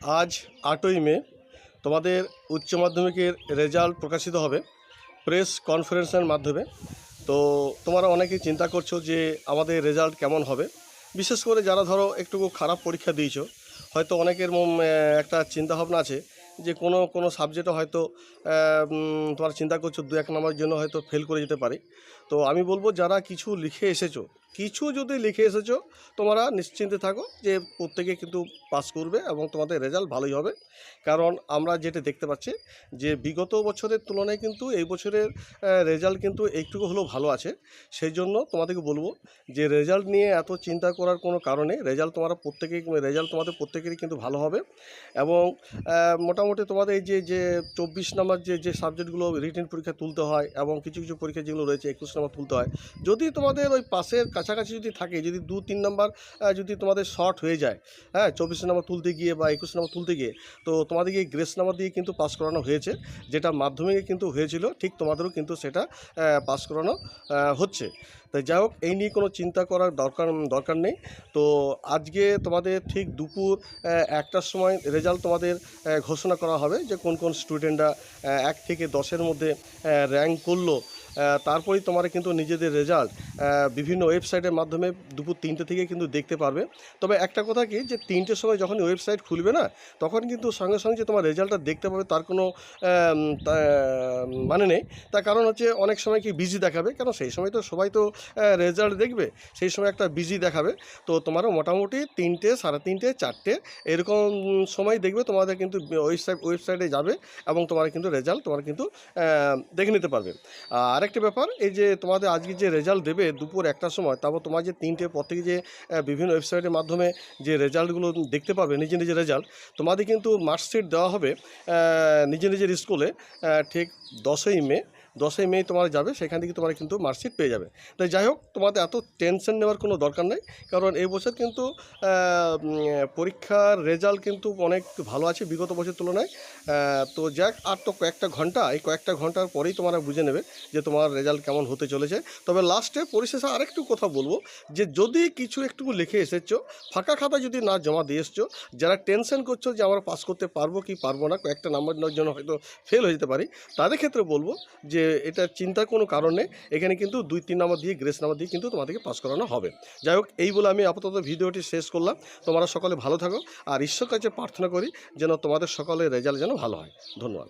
আজ আটই মে, তোমাদের উচ্চ মাধ্যমিকের রেজাল্ট প্রকাশিত হবে প্রেস কনফারেন্সের মাধ্যমে। তো তোমরা অনেকে চিন্তা করছ যে আমাদের রেজাল্ট কেমন হবে। বিশেষ করে যারা ধরো একটু খারাপ পরীক্ষা দিয়েছ, হয়তো অনেকের একটা চিন্তা ভাবনা আছে যে কোনো কোনো সাবজেক্টে হয়তো তোমার চিন্তা করছ দু এক নম্বরের জন্য হয়তো ফেল করে যেতে পারে। তো আমি বলব যারা কিছু লিখে এসেছ কিছু যদি লিখে এসেছ, তোমরা নিশ্চিন্তে থাকো যে প্রত্যেকে কিন্তু পাস করবে এবং তোমাদের রেজাল্ট ভালোই হবে। কারণ আমরা যেটা দেখতে পাচ্ছি যে বিগত বছরের তুলনায় কিন্তু এই বছরের রেজাল্ট কিন্তু একটুকু হলেও ভালো আছে। সেই জন্য তোমাদেরকে বলব যে রেজাল্ট নিয়ে এত চিন্তা করার কোনো কারণে রেজাল্ট তোমার প্রত্যেকেই রেজাল্ট তোমাদের প্রত্যেকেরই কিন্তু ভালো হবে। এবং মোটামুটি তোমাদের যে যে চব্বিশ নম্বর যে যে সাবজেক্টগুলো রিটেন পরীক্ষা তুলতে হয় এবং কিছু কিছু পরীক্ষা যেগুলো রয়েছে, একুশ নম্বর তুলতে হয়, যদি তোমাদের ওই পাশের কাছাকাছি যদি থাকে, যদি দু, তিন নম্বর যদি তোমাদের শর্ট হয়ে যায় হ্যাঁ চব্বিশ নম্বর তুলতে গিয়ে বা একুশ নম্বর তুলতে গিয়ে, তো তোমাদেরকে গ্রেস নাম্বার দিয়ে কিন্তু পাস করানো হয়েছে, যেটা মাধ্যমিকে কিন্তু হয়েছিল, ঠিক তোমাদেরও কিন্তু সেটা পাস করানো হচ্ছে। তাই যাই হোক, এই নিয়ে কোনো চিন্তা করার দরকার দরকার নেই। তো আজকে তোমাদের ঠিক দুপুর একটার সময় রেজাল্ট তোমাদের ঘোষণা করা হবে যে কোন কোন স্টুডেন্টরা এক থেকে দশের মধ্যে র্যাঙ্ক করল তারপরেই তোমরা কিন্তু নিজেদের রেজাল্ট বিভিন্ন ওয়েবসাইটের মাধ্যমে দুপুর তিনটে থেকে কিন্তু দেখতে পারবে। তবে একটা কথা কি, যে তিনটের সময় যখন ওয়েবসাইট খুলবে না, তখন কিন্তু সঙ্গে সঙ্গে যে তোমার রেজাল্টটা দেখতে পাবে, তার কোনো মানে নেই। তার কারণ হচ্ছে অনেক সময় কি বিজি দেখাবে কারণ সেই সময় তো সবাই তো রেজাল্ট দেখবে, সেই সময় একটা বিজি দেখাবে। তো তোমারও মোটামুটি তিনটে, সাড়ে তিনটে, চারটে, এরকম সময় দেখবে, তোমাদের কিন্তু ওয়েবসাইট ওয়েবসাইটে যাবে এবং তোমার কিন্তু রেজাল্ট তোমার কিন্তু দেখে নিতে পারবে। আর আরেকটা ব্যাপার, এই যে তোমাদের আজকে যে রেজাল্ট দেবে দুপুর একটার সময়, তারপর তোমার যে তিনটে পর থেকে যে বিভিন্ন ওয়েবসাইটের মাধ্যমে যে রেজাল্টগুলো দেখতে পাবে, নিজে নিজের রেজাল্ট তোমাদের কিন্তু মার্কশিট দেওয়া হবে নিজে নিজের নিজের স্কুলে ঠিক দশই মে দশই মে তোমার যাবে, সেখান থেকে তোমার কিন্তু মার্কশিট পেয়ে যাবে। তাই যাই হোক, তোমাদের এত টেনশন নেওয়ার কোনো দরকার নেই, কারণ এই বছর কিন্তু পরীক্ষার রেজাল্ট কিন্তু অনেক ভালো আছে বিগত বছর তুলনায়। তো যাক, আর তো কয়েকটা ঘণ্টা, এই কয়েকটা ঘণ্টার পরেই তোমরা বুঝে নেবে যে তোমার রেজাল্ট কেমন হতে চলেছে। তবে লাস্টে পরিশেষে আরেকটু কথা বলব, যে যদি কিছু একটু লিখে এসেছ, ফাঁকা খাতা যদি না জমা দিয়ে এসছো, যারা টেনশন করছ যে আমরা পাস করতে পারব কি পারব না, কয়েকটা নাম্বার নেওয়ার জন্য হয়তো ফেল হয়ে যেতে পারি, তাদের ক্ষেত্রে বলব যে এটা চিন্তার কোনো কারণে এখানে কিন্তু দুই, তিন নাম্বার দিয়ে গ্রেস নাম্বার দিয়ে কিন্তু তোমাদেরকে পাস করানো হবে। যাই হোক, এই বলে আমি আপাতত ভিডিওটি শেষ করলাম। তোমরা সকলে ভালো থাকো। আর ঈশ্বর কাছে প্রার্থনা করি যেন তোমাদের সকলের রেজাল্ট যেন ভালো হয়। ধন্যবাদ।